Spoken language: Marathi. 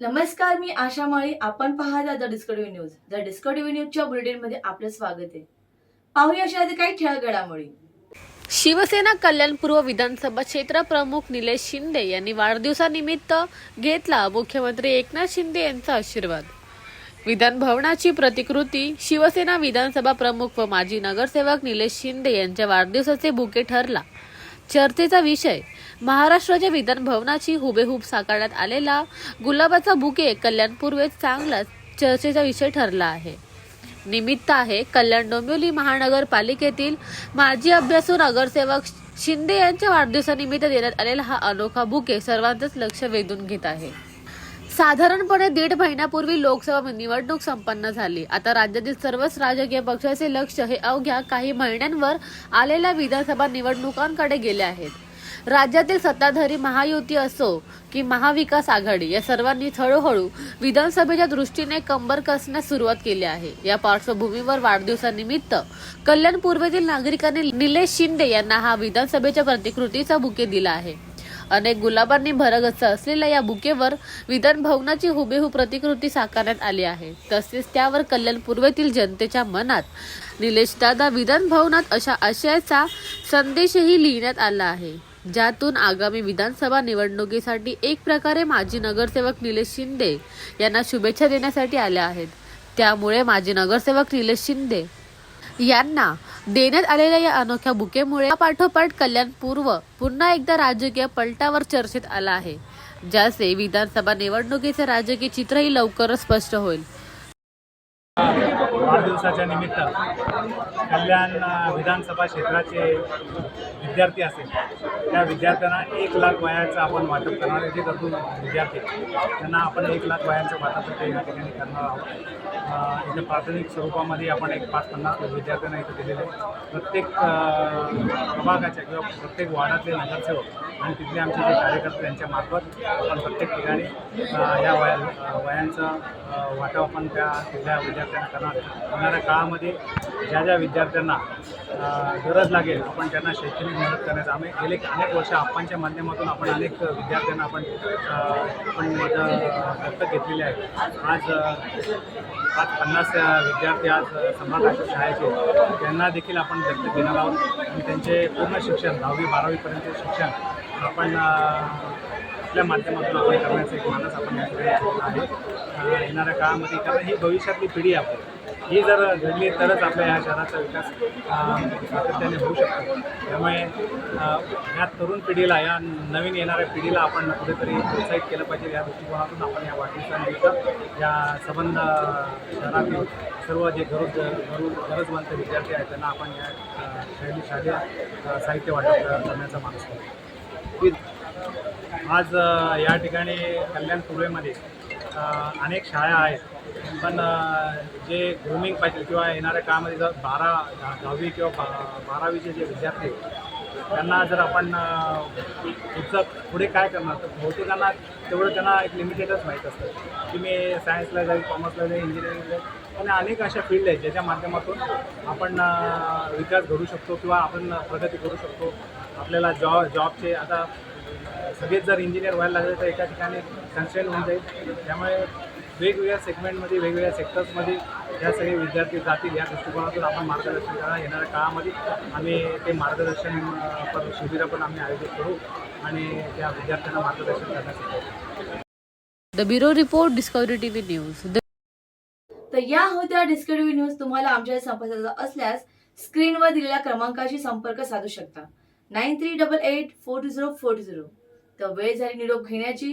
नमस्कार मी आशा माळी. आपण पाहता the Discovery news. The Discovery न्यूजच्या बुलेटिनमध्ये आपलं स्वागत आहे. पाहूया अशा काही ठळक घडामोडी शिवसेना कल्याणपूर्व विधानसभा क्षेत्र प्रमुख निलेश शिंदे यांनी वाढदिवसानिमित्त घेतला मुख्यमंत्री एकनाथ शिंदे यांचा आशीर्वाद. विधान भवनाची प्रतिकृती शिवसेना विधानसभा प्रमुख व माजी नगरसेवक निलेश शिंदे यांच्या वाढदिवसाचे बुके ठरला. चर्चेचा विषय. महाराष्ट्राच्या विधान भवनाची हुबेहूब साकारण्यात आलेला गुलाबाचा बुके कल्याण पूर्वेत चांगलाच चर्चेचा विषय ठरला आहे. निमित्त आहे कल्याण डोंबिवली महानगरपालिकेतील माजी अभ्यासू नगरसेवक शिंदे यांच्या वाढदिवसानिमित्त देण्यात आलेला हा अनोखा बुके सर्वांचंच लक्ष वेधून घेत आहे. साधारणपणे दीड महिन्यापूर्वी लोकसभा निवडणूक संपन्न झाली. आता राज्यातील सर्वच राजकीय पक्षाचे लक्ष हे अवघ्या काही महिन्यांवर आलेल्या विधानसभा निवडणुकांकडे गेले आहेत. राज्यातील सत्ताधारी महायुती असो की महाविकास आघाडी या सर्वांनी हळूहळू विधानसभेच्या दृष्टीने कंबर कसण्यास सुरुवात केली आहे. या पार्श्वभूमीवर वाढदिवसानिमित्त कल्याण पूर्वेतील नागरिकांनी निलेश शिंदे यांना हा विधानसभेच्या प्रतिकृतीचा बुके दिला आहे. अनेक गुलाबांनी भरगच्च असलेल्या या बुकेवर विधान भवनाची हुबेहूब प्रतिकृती साकारण्यात आली आहे. तसेच त्यावर कल्याण पूर्वेतील जनतेच्या मनात निलेश दादा विधान भवनात अशा आशयाचा संदेशही लिहिण्यात आला आहे. ज्यातून आगामी विधानसभा निवडणुकीसाठी एक प्रकारे माजी नगरसेवक निलेश शिंदे यांना शुभेच्छा देण्यासाठी आल्या आहेत. त्यामुळे माजी नगरसेवक निलेश शिंदे यांना देण्यात आलेल्या या अनोख्या बुकेमुळे पाठोपाठ कल्याण पूर्व पुन्हा एकदा राजकीय पलटावर चर्चेत आला आहे ज्याचे विधानसभा निवडणुकीचे राजकीय चित्रही लवकरच स्पष्ट होईल. वाढदिवसाच्या निमित्त कल्याण विधानसभा क्षेत्राचे विद्यार्थी असेल त्या विद्यार्थ्यांना एक लाख वयाचं आपण वाटप करणार आहे. जे गरजू विद्यार्थी त्यांना आपण एक लाख वयांचं वाटप या ठिकाणी करणार आहोत इथे प्राथमिक स्वरूपामध्ये आपण एक पाच पन्नास विद्यार्थ्यांना इथे दिलेले आहे. प्रत्येक विभागाच्या प्रभागाच्या किंवा प्रत्येक वार्डातले नगरसेवक आणि तिथले आमचे जे कार्यकर्ते त्यांच्यामार्फत आपण प्रत्येक ठिकाणी या वया वयांचं वाटप आपण त्या तिथल्या विद्यार्थ्यांना करणार होणाऱ्या येणाऱ्या काळामध्ये ज्या ज्या विद्यार्थ्यांना गरज लागेल आपण त्यांना शैक्षणिक मदत करण्याचं. आम्ही गेले अनेक वर्ष आपणच्या माध्यमातून आपण अनेक विद्यार्थ्यांना आपण आपण दत्तक घेतलेले आहे. आज पाच पन्नास विद्यार्थी आज अ, सम्राट शाळेचे त्यांना देखील आपण दत्तक घेणार आहोत. आणि त्यांचे पूर्ण शिक्षण दहावी बारावीपर्यंत शिक्षण आपण आपल्या माध्यमातून आपण करण्याचं एक मानस आपण या ठिकाणी आहे येणाऱ्या काळामध्ये कारण ही भविष्यातली पिढी आपण ही जर घडली तरच आपल्या ह्या शहराचा विकास सातत्याने होऊ शकतो. त्यामुळे ह्या तरुण पिढीला या नवीन येणाऱ्या पिढीला आपण कुठेतरी प्रोत्साहित केलं पाहिजे. या दृष्टिकोनातून आपण या वाढदिवसानिमित्त या संबंध शहरातील सर्व जे गरज गरज गरजवंत विद्यार्थी आहेत त्यांना आपण या शैली शालेय साहित्य वाटप करण्याचा मानस करतो आज या ठिकाणी कल्याण पूर्वेमध्ये अनेक शाळा आहेत. पण जे ग्रुमिंग पाहिजे किंवा येणाऱ्या काळामध्ये जर बारा दहावी किंवा बा बारावीचे जे विद्यार्थी आहेत, त्यांना जर आपण पुढचं पुढे काय करणार? तर बहुतेकांना तेवढं त्यांना एक लिमिटेडच माहीत असतं की मी सायन्सला जाईल कॉमर्सला जाईल इंजिनिअरिंगला जाईल. पण अनेक अशा फील्ड आहेत ज्याच्या माध्यमातून आपण विकास घडू शकतो किंवा आपण प्रगती करू शकतो. आपल्याला जॉब जॉबचे आता सगळेच जर इंजिनियर व्हायला लागले तर एका ठिकाणी कन्स्टेंट होऊन जाईल. त्यामुळे वेगवेगळ्या सेगमेंटमध्ये वेगवेगळ्या सेक्टर्समध्ये या सगळे विद्यार्थी जातील या दृष्टिकोनातून आपण मार्गदर्शन करा येणाऱ्या काळामध्ये आम्ही ते मार्गदर्शन पर शिबिरं पण आम्ही आयोजित करू आणि त्या विद्यार्थ्यांना मार्गदर्शन करण्यासाठी करू. The bureau report Discovery TV news. तर या होत्या डिस्कवरी न्यूज तुम्हाला आमच्या संपर्काचा असल्यास स्क्रीनवर दिलेल्या क्रमांकाशी संपर्क साधू शकता. Nine three double eight four two zero four two zero. तर वेळ झाली निरोप घेण्याची.